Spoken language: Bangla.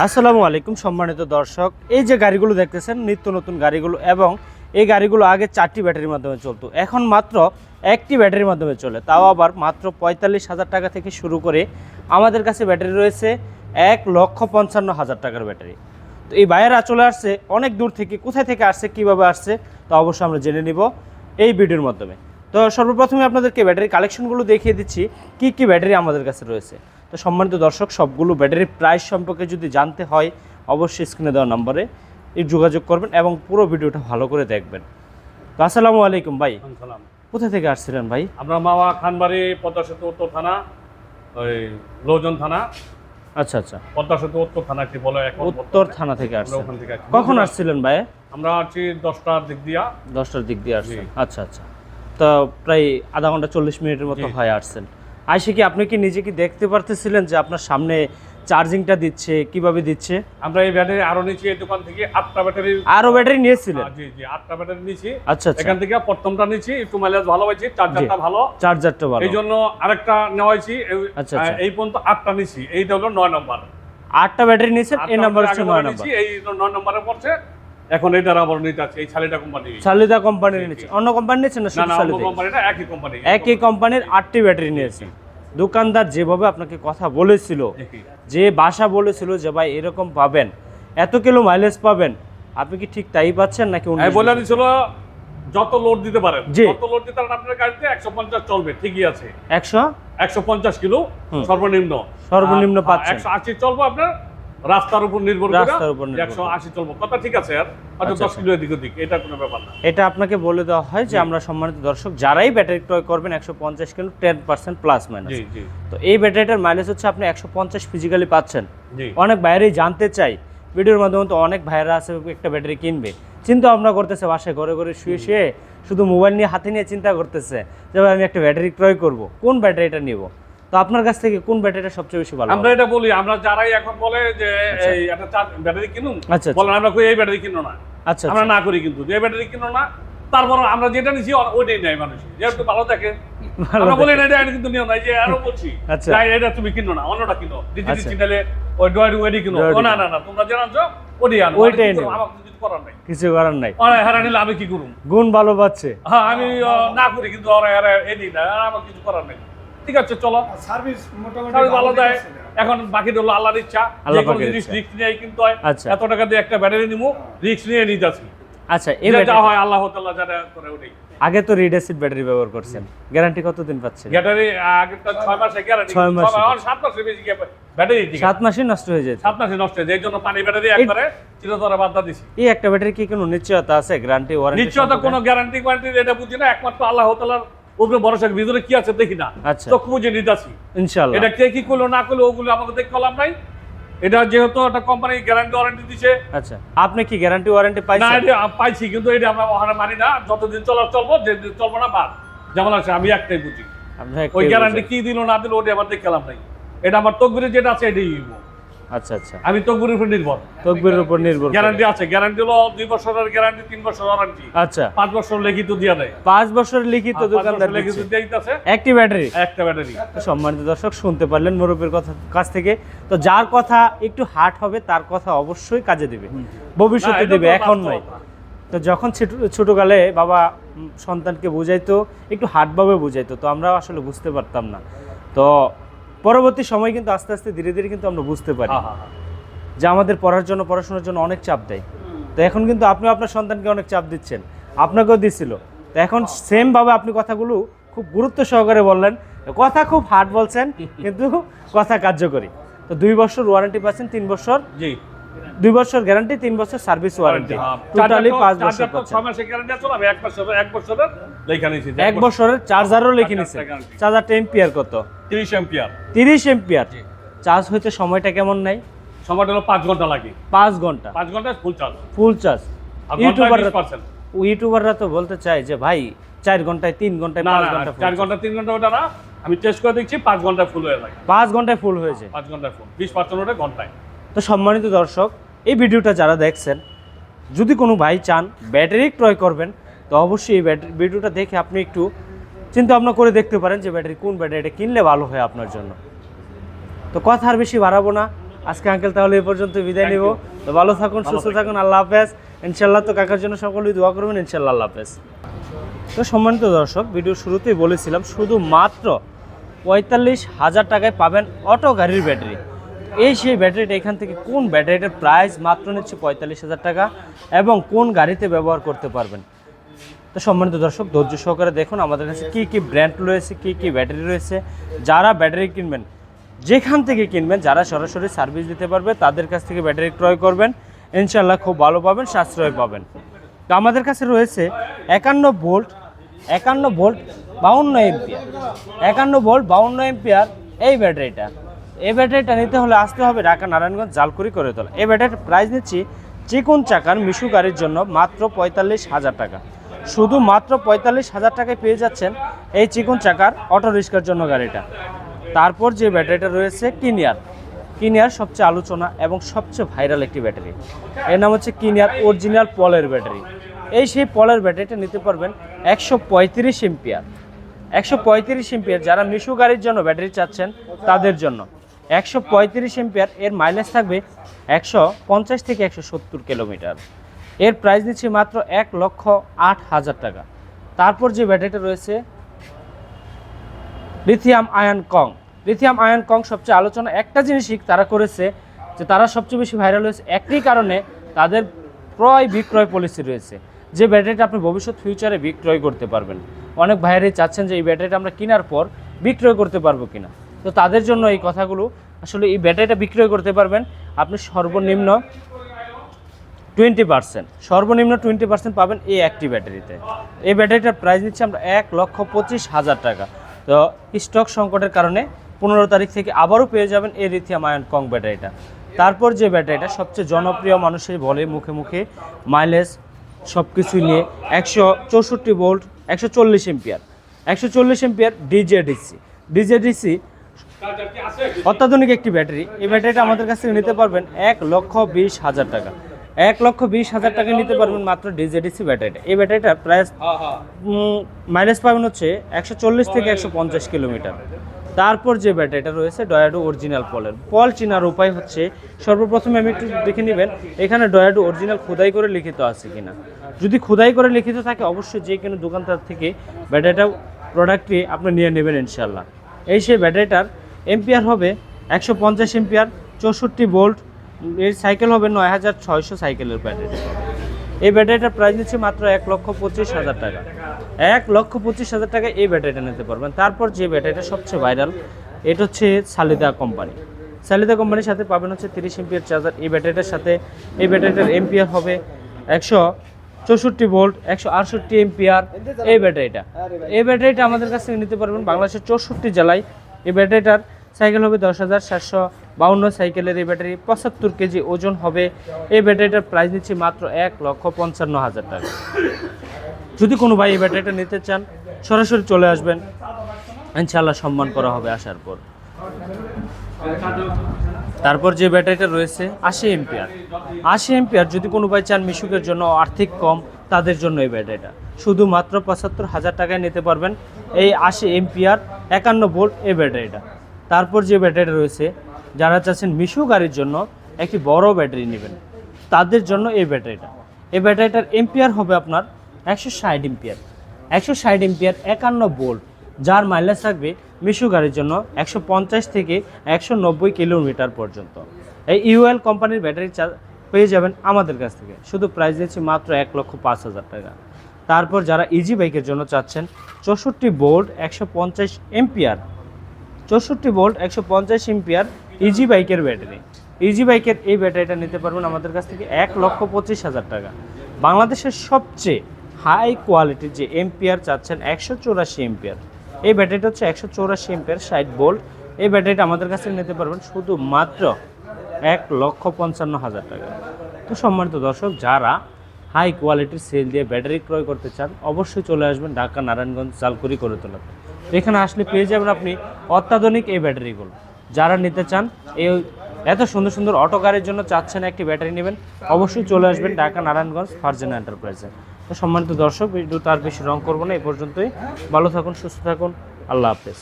আসসালামু আলাইকুম সম্মানিত দর্শক। এই যে গাড়িগুলো দেখতেছেন, নিত্য নতুন গাড়িগুলো এবং এই গাড়িগুলো আগে চারটি ব্যাটারির মাধ্যমে চলতো। এখন মাত্র একটি ব্যাটারির মাধ্যমে চলে। তাও আবার মাত্র পঁয়তাল্লিশ হাজার টাকা থেকে শুরু করে আমাদের কাছে ব্যাটারি রয়েছে এক লক্ষ পঞ্চান্ন হাজার টাকার ব্যাটারি। তো এই ভাইয়েরা চলে আসছে, অনেক দূর থেকে, কোথায় থেকে আসছে, কীভাবে আসছে, তো অবশ্যই আমরা জেনে নিব এই ভিডিওর মাধ্যমে। তো সর্বপ্রথমে আপনাদেরকে ব্যাটারি কালেকশনগুলো দেখিয়ে দিচ্ছি, কি কি ব্যাটারি আমাদের কাছে রয়েছে। তো সম্মানিত দর্শক সবগুলো ব্যাটারির প্রাইস সম্পর্কে যদি জানতে হয় অবশ্যই স্ক্রিনে দেওয়া নম্বরে এই যোগাযোগ করবেন এবং পুরো ভিডিওটা ভালো করে দেখবেন। তো আসসালামু আলাইকুম ভাই। কোথা থেকে আসছিলেন ভাই? আমরা মামা খানবাড়ি পদ্মা সেতু উত্তর থানা ওই লোজন থানা। আচ্ছা আচ্ছা। পদ্মা সেতু উত্তর থানা কি বলে এখন উত্তর থানা থেকে আসছেন। কখন আসছিলেন ভাই? আমরা আছি দশটার দিক দিয়া। দশটার দিক দিয়ে আসছেন। জি। আচ্ছা আচ্ছা। তো প্রায় আধা ঘণ্টা চল্লিশ মিনিটের মতো। হয় আসছেন। আইসে কি আপনি কি নিজে কি দেখতে পারতেছিলেন যে আপনার সামনে চার্জিংটা দিচ্ছে কীভাবে দিচ্ছে? আমরা এই ব্যাটারি আরও নিয়েছি এই দোকান থেকে আটটা ব্যাটারি। আরও ব্যাটারি নিয়েছিলেন? জি জি আটটা ব্যাটারি নিয়েছি। আচ্ছা আচ্ছা। এখান থেকে প্রথমটা নিয়েছি একটু মাইলেজ ভালো হয়েছে চার্জারটা ভালো। চার্জারটা ভালো। এই জন্য আরেকটা নেওয়া হয়েছি আচ্ছা, আচ্ছা। এই পর্যন্ত আটটা নিয়েছি এইটা হলো নয় নম্বর। আটটা ব্যাটারি নিয়েছেন এই নাম্বার হচ্ছে নয় নাম্বার। এই নয় নম্বরে পড়ছে। এখন এইটার আবার নিতে আছে এই কোম্পানি কোম্পানির জি। অন্য কোম্পানি না শুধু কোম্পানিটা একই কোম্পানি একই কোম্পানির আটটি ব্যাটারি নিয়েছেন দোকানদার যেভাবে আপনাকে কথা বলেছিল যে বাসা বলেছিল যে ভাই এরকম পাবেন। এত কিলো মাইলেজ পাবেন। আপনি কি ঠিক তাই পাচ্ছেন নাকি অন্য বলে দিছিল যত লোড দিতে পারেন। যত লোড দিতে পারেন আপনার গাড়িতে একশো পঞ্চাশ চলবে ঠিকই আছে। একশো? একশো পঞ্চাশ কিলো হুম। সর্বনিম্ন। সর্বনিম্ন পাচ্ছেন। একশো আশি চলবো আপনার রাস্তার উপর নির্ভর করে রাস্তার উপর নির্ভর একশো করে। আশি চলবো। কথা ঠিক আছে আর? হয়তো আচ্ছা, দশ কিলো এদিক ওদিক এটা কোনো ব্যাপার না। এটা আপনাকে বলে দেওয়া হয় যে আমরা সম্মানিত দর্শক যারাই ব্যাটারি ক্রয় করবেন একশো পঞ্চাশ kilo ten percent plus minus. জি জি। তো এই ব্যাটারিটার মাইলেজ হচ্ছে আপনি একশো পঞ্চাশ ফিজিক্যালি পাচ্ছেন। অনেক বাইরেই জানতে চাই ভিডিওর মাধ্যমে তো অনেক ভাইরা আছে একটা ব্যাটারি কিনবে। চিন্তা ভাবনা করতেছে বাসায় ঘরে ঘরে শুয়ে শুয়ে শুধু মোবাইল নিয়ে হাতে নিয়ে চিন্তা করতেছে যে আমি একটা ব্যাটারি ক্রয় করব। কোন ব্যাটারিটা নিব? তো আপনার কাছ থেকে কোন ব্যাটারিটা সবচেয়ে বেশি ভালো আমরা এটা বলি আমরা যারাই এখন বলে যে এই একটা ব্যাটারি কিনুন আচ্ছা, আচ্ছা। বলেন আমরা কই এই ব্যাটারি কিনো না। আচ্ছা আমরা আচ্ছা। না করি কিন্তু যে ব্যাটারি কিনো না তারপর আমরা যেটা নিছি ওইটাই নেয় মানুষ। যেহেতু ভালো থাকে আমরা বলি না এটা কিন্তু নিও না যে আরও বলছি আচ্ছা। এটা তুমি কিনো না অন্যটা কিনো। ডিজিটাল আচ্ছা। চ্যানেলে ওই ডয়ের ওয়েডি কিনো না না না তোমরা জানাচ্ছো ওডি আনো। ওইটাই? নেব। আমার কিছু করার নাই। কিছু করার নাই। ওরা হেরা নিলে আমি কি করুম গুণ ভালো পাচ্ছে। হ্যাঁ আমি না করি কিন্তু ওরা হেরা এদি না আমার কিছু করার নাই। ঠিক আছে চলো। সার্ভিস মোটামুটি ভালো দেয়। এখন বাকি হলো আল্লাহর ইচ্ছা আল্লাহ যে কোনো জিনিস। রিস্ক নিয়ে কিন্তু হয়। আচ্ছা। এত টাকা দিয়ে একটা ব্যাটারি নিবো রিস্ক নিয়ে নিতে আছি আচ্ছা এই হয় আল্লাহ তাআলা যারা করে ওটাই। আগে তো রিড অ্যাসিড ব্যাটারি ব্যবহার করছেন। গ্যারান্টি কতদিন পাচ্ছেন? ব্যাটারি আগেরটা ছয় মাসে গ্যারান্টি ছয় মাসে। সাত মাসে বেশি ব্যাটারি ঠিক আছে। মাসে নষ্ট হয়ে যেত। সাত মাসে নষ্ট হয়েছে এই জন্য পানি ব্যাটারি একবারে চিরতরে বাদ দিছি। এই একটা ব্যাটারি কি কোনো নিশ্চয়তা আছে? গ্যারান্টি ওয়ারেন্টি নিশ্চয়তা কোনো গ্যারান্টি গ্যারান্টি এটা বুঝি না। একমাত্র আল্লাহ তাআলার উপরে ভরসা ভিতরে কি আছে দেখি না। আচ্ছা। চক্ষু বুঝে নিতেছি ইনশাআল্লাহ এটা কে কি করল না করল ওগুলো আমাকে দেখতে নাই। এটা যেহেতু একটা কোম্পানি গ্যারান্টি ওয়ারেন্টি দিছে। আচ্ছা। আপনি কি গ্যারান্টি ওয়ারেন্টি না এটা পাইছি কিন্তু এটা আমরা ওখানে মানি না। যতদিন চলার চলবো যেদিন চলবো না বাদ। যেমন আছে আমি একটাই বুঝি। ওই গ্যারান্টি কি দিল না দিল ওটা আমার দেখতে কলাম নাই। এটা আমার তকবিরে যেটা আছে এটাই। আচ্ছা আচ্ছা। আমি তকবিরের উপর নির্ভর। তকবিরের উপর নির্ভর গ্যারান্টি আছে গ্যারান্টি হলো দুই বছরের গ্যারান্টি তিন বছর ওয়ারেন্টি আচ্ছা। পাঁচ বছর লিখিত দিয়ে দেয়। পাঁচ বছর লিখিত দোকানদার লিখিত। দিতেছে একটি ব্যাটারি একটা ব্যাটারি সম্মানিত দর্শক শুনতে পারলেন মুরব্বীর কথা কাছ থেকে। তো যার কথা একটু হার্ট হবে তার কথা অবশ্যই কাজে দিবে। ভবিষ্যতে দেবে এখন নয়। তো যখন ছোট- ছোটকালে বাবা সন্তানকে বুঝাইতো একটু হার্টভাবে বুঝাইতো তো আমরা আসলে বুঝতে পারতাম না। তো পরবর্তী সময় কিন্তু আস্তে আস্তে ধীরে ধীরে কিন্তু আমরা বুঝতে পারি। যে আমাদের পড়ার জন্য পড়াশোনার জন্য অনেক চাপ দেয়। তো এখন কিন্তু আপনি আপনার সন্তানকে অনেক চাপ দিচ্ছেন। আপনাকেও দিছিল। তো এখন সেমভাবে আপনি কথাগুলো খুব গুরুত্ব সহকারে বললেন। কথা খুব হার্ড বলছেন কিন্তু কথা কার্যকরী। তো দুই বছর ওয়ারেন্টি পাচ্ছেন তিন বছর জি। দুই বছর গ্যারান্টি তিন বছর সার্ভিস ওয়ারেন্টি। টোটালি পাঁচ বছর এক বছরের চার্জারও লিখে নিছে চার্জারটা এম্পিয়ার কত? তিরিশ এম্পিয়ার তিরিশ এম্পিয়ার। চার্জ হইতে সময়টা কেমন নাই সময়টা হলো পাঁচ ঘণ্টা লাগে। পাঁচ ঘণ্টা। পাঁচ ঘন্টায় ফুল চার্জ ফুল চার্জ ইউটিউবাররা ইউটিউবাররা তো বলতে চায় যে ভাই চার ঘন্টায় তিন ঘন্টায় পাঁচ ঘণ্টা চার ঘণ্টা তিন ঘণ্টা ওটা না। আমি টেস্ট করে দেখছি পাঁচ ঘন্টায় ফুল হয়ে যায়। পাঁচ ঘন্টায় ফুল হয়েছে। পাঁচ ঘন্টায় ফুল বিশ পার্সেন্ট ওটা ঘন্টায়। তো সম্মানিত দর্শক এই ভিডিওটা যারা দেখছেন যদি কোনো ভাই চান ব্যাটারি ক্রয় করবেন তো অবশ্যই এই ব্যাটারি ভিডিওটা দেখে আপনি একটু চিন্তা ভাবনা করে দেখতে পারেন যে ব্যাটারি কোন ব্যাটারিটা কিনলে ভালো হয় আপনার জন্য। তো কথা আর বেশি বাড়াবো না। আজকে আঙ্কেল তাহলে এই পর্যন্ত বিদায় নিব। তো ভালো থাকুন সুস্থ থাকুন। আল্লাহ হাফেজ। ইনশাল্লাহ তো কাকার জন্য সকলেই দোয়া করবেন ইনশাল্লাহ আল্লাহ হাফেজ। তো সম্মানিত দর্শক ভিডিও শুরুতেই বলেছিলাম শুধু মাত্র পঁয়তাল্লিশ হাজার টাকায় পাবেন অটো গাড়ির ব্যাটারি। এই সেই ব্যাটারিটা এখান থেকে কোন ব্যাটারিটার প্রাইস মাত্র নিচ্ছে পঁয়তাল্লিশ হাজার টাকা এবং কোন গাড়িতে ব্যবহার করতে পারবেন? তো সম্মানিত দর্শক, ধৈর্য সহকারে দেখুন আমাদের কাছে কী কী ব্র্যান্ড রয়েছে, কী কী ব্যাটারি রয়েছে। যারা ব্যাটারি কিনবেন, যেখান থেকে কিনবেন, যারা সরাসরি সার্ভিস দিতে পারবে, তাদের কাছ থেকে ব্যাটারি ক্রয় করবেন। ইনশাল্লাহ খুব ভালো পাবেন, সাশ্রয় পাবেন। তো আমাদের কাছে রয়েছে একান্ন ভোল্ট একান্ন ভোল্ট বাউন্ন এম্পিয়ার। একান্ন ভোল্ট বাউন্ন এম্পিয়ার এই ব্যাটারিটা। এই ব্যাটারিটা নিতে হলে আসতে হবে ঢাকা, নারায়ণগঞ্জ, জালকুড়ি করে তোলা এই ব্যাটারির প্রাইস নিচ্ছি চিকুন চাকার মিশু গাড়ির জন্য মাত্র পঁয়তাল্লিশ হাজার টাকা। শুধু মাত্র পঁয়তাল্লিশ হাজার টাকায় পেয়ে যাচ্ছেন এই চিকুন চাকার অটো রিক্সার জন্য গাড়িটা। তারপর যে ব্যাটারিটা রয়েছে কিনিয়ার। কিনিয়ার সবচেয়ে আলোচনা এবং সবচেয়ে ভাইরাল একটি ব্যাটারি। এর নাম হচ্ছে কিনিয়ার অরিজিনাল পলের ব্যাটারি। এই সেই পলের ব্যাটারিটা নিতে পারবেন একশো পঁয়ত্রিশ এম্পিয়ার। একশো পঁয়ত্রিশ এম্পিয়ার যারা মিশু গাড়ির জন্য ব্যাটারি চাচ্ছেন তাদের জন্য। একশো পঁয়ত্রিশ এম্পিয়ার, এর মাইলেজ থাকবে একশো পঞ্চাশ থেকে একশো সত্তর কিলোমিটার। এর প্রাইস নিচ্ছে মাত্র এক লক্ষ আট হাজার টাকা। তারপর যে ব্যাটারিটা রয়েছে লিথিয়াম আয়ন কং লিথিয়াম আয়ন কং সবচেয়ে আলোচনা একটা জিনিসই তারা করেছে, যে তারা সবচেয়ে বেশি ভাইরাল হয়েছে একটি কারণে তাদের ক্রয় বিক্রয় পলিসি রয়েছে। যে ব্যাটারিটা আপনি ভবিষ্যৎ ফিউচারে বিক্রয় করতে পারবেন। অনেক ভাইয়ারই চাচ্ছেন যে এই ব্যাটারিটা আমরা কেনার পর বিক্রয় করতে পারব কিনা। তো তাদের জন্য এই কথাগুলো আসলে এই ব্যাটারিটা বিক্রয় করতে পারবেন। আপনি সর্বনিম্ন টোয়েন্টি পার্সেন্ট সর্বনিম্ন টোয়েন্টি পার্সেন্ট পাবেন এই একটি ব্যাটারিতে। এই ব্যাটারিটার প্রাইস নিচ্ছে আমরা এক লক্ষ পঁচিশ হাজার টাকা। তো স্টক সংকটের কারণে পনেরো তারিখ থেকে আবারও পেয়ে যাবেন এই লিথিয়াম আয়ন কং ব্যাটারিটা। তারপর যে ব্যাটারিটা সবচেয়ে জনপ্রিয় মানুষের বলে মুখে মুখে মাইলেজ সব কিছু নিয়ে একশো চৌষট্টি ভোল্ট একশো চল্লিশ এম্পিয়ার একশো চল্লিশ এম্পিয়ার ডিজেডিসি ডিজেডিসি অত্যাধুনিক একটি ব্যাটারি। এই ব্যাটারিটা আমাদের কাছ থেকে নিতে পারবেন এক লক্ষ বিশ হাজার টাকা। এক লক্ষ বিশ হাজার টাকা নিতে পারবেন মাত্র ডিজেডিসি ব্যাটারিটা। এই ব্যাটারিটার প্রাইস মাইলেজ পাবেন হচ্ছে একশো চল্লিশ থেকে একশো পঞ্চাশ কিলোমিটার। তারপর যে ব্যাটারিটা রয়েছে ডয়াডো অরিজিনাল পলের পল চিনার উপায় হচ্ছে, সর্বপ্রথমে আমি একটু দেখে নেবেন, এখানে ডয়াডো অরিজিনাল খোদাই করে লিখিত আছে কিনা। যদি খোদাই করে লিখিত থাকে, অবশ্যই যে কোনো দোকানদার থেকে ব্যাটারিটা প্রোডাক্টটি আপনি নিয়ে নেবেন ইনশাল্লাহ এই সেই ব্যাটারিটার এম্পিয়ার হবে একশো পঞ্চাশ এম্পিয়ার চৌষট্টি ভোল্ট এর সাইকেল হবে নয় হাজার ছয়শো সাইকেলের ব্যাটারি। এই ব্যাটারিটার প্রাইস নিচ্ছে মাত্র এক লক্ষ পঁচিশ হাজার টাকা। এক লক্ষ পঁচিশ হাজার টাকা এই ব্যাটারিটা নিতে পারবেন। তারপর যে ব্যাটারিটা সবচেয়ে ভাইরাল এটা হচ্ছে সালিদা কোম্পানি। সালিদা কোম্পানির সাথে পাবেন হচ্ছে তিরিশ এমপিয়ার চার্জার এই ব্যাটারিটার সাথে এই ব্যাটারিটার এমপিয়ার হবে একশো চৌষট্টি ভোল্ট একশো আটষট্টি এমপিয়ার এই ব্যাটারিটা। এই ব্যাটারিটা আমাদের কাছ থেকে নিতে পারবেন বাংলাদেশের চৌষট্টি জেলায়। এই ব্যাটারিটার সাইকেল হবে দশ হাজার সাতশো বাউন্ন, সাইকেলের এই ব্যাটারি পঁচাত্তর কেজি ওজন হবে। এই ব্যাটারিটার প্রাইস নিচ্ছি মাত্র এক লক্ষ পঞ্চান্ন হাজার টাকা। যদি কোনো ভাই এই ব্যাটারিটা নিতে চান, সরাসরি চলে আসবেন। ইনশাল্লাহ সম্মান করা হবে আসার পর। তারপর যে ব্যাটারিটা রয়েছে, আশি এম্পিয়ার আশি এম্পিয়ার যদি কোনো ভাই চান মিশুকের জন্য আর্থিক কম, তাদের জন্য এই ব্যাটারিটা। শুধুমাত্র পঁচাত্তর হাজার টাকায় নিতে পারবেন এই আশি এম্পিয়ার একান্ন ভোল্ট এই ব্যাটারিটা। তারপর যে ব্যাটারিটা রয়েছে, যারা চাচ্ছেন মিশু গাড়ির জন্য একটি বড় ব্যাটারি নেবেন, তাদের জন্য এই ব্যাটারিটা। এই ব্যাটারিটার এম্পিয়ার হবে আপনার একশো ষাট এম্পিয়ার একশো ষাট এম্পিয়ার একান্ন ভোল্ট যার মাইলেজ থাকবে মিশু গাড়ির জন্য একশো পঞ্চাশ থেকে একশো নব্বই কিলোমিটার পর্যন্ত। এই ইউএল কোম্পানির ব্যাটারি চা- পেয়ে যাবেন আমাদের কাছ থেকে। শুধু প্রাইস দিচ্ছি মাত্র এক লক্ষ পাঁচ হাজার টাকা। তারপর যারা ইজি বাইকের জন্য চাচ্ছেন, চৌষট্টি বোল্ট, একশো পঞ্চাশ এম্পিয়ার চৌষট্টি ভোল্ট, একশো পঞ্চাশ এম্পিয়ার ইজি বাইকের ব্যাটারি। ইজি বাইকের এই ব্যাটারিটা নিতে পারবেন আমাদের কাছ থেকে এক লক্ষ পঁচিশ হাজার টাকা। বাংলাদেশের সবচেয়ে হাই কোয়ালিটির যে এম্পিয়ার চাচ্ছেন একশো চৌরাশি এম্পিয়ার। এই ব্যাটারিটা হচ্ছে একশো চৌরাশি এম্পিয়ার, ষাট ভোল্ট। এই ব্যাটারিটা আমাদের কাছ থেকে নিতে পারবেন শুধু মাত্র এক লক্ষ পঞ্চান্ন হাজার টাকা। তো সম্মানিত দর্শক, যারা হাই কোয়ালিটির সেল দিয়ে ব্যাটারি ক্রয় করতে চান, অবশ্যই চলে আসবেন ঢাকা নারায়ণগঞ্জ, জালকুড়ি করে তোলাতে এখানে আসলে পেয়ে যাবেন আপনি অত্যাধুনিক এই ব্যাটারিগুলো। যারা নিতে চান, এই এত সুন্দর সুন্দর অটো গাড়ির জন্য চাচ্ছেন একটি ব্যাটারি নেবেন, অবশ্যই চলে আসবেন ঢাকা নারায়ণগঞ্জ ফার্জেন এন্টারপ্রাইজে। তো সম্মানিত দর্শক ভিডিও তার বেশি রং করব না এই পর্যন্তই। ভালো থাকুন, সুস্থ থাকুন, আল্লাহ হাফেজ।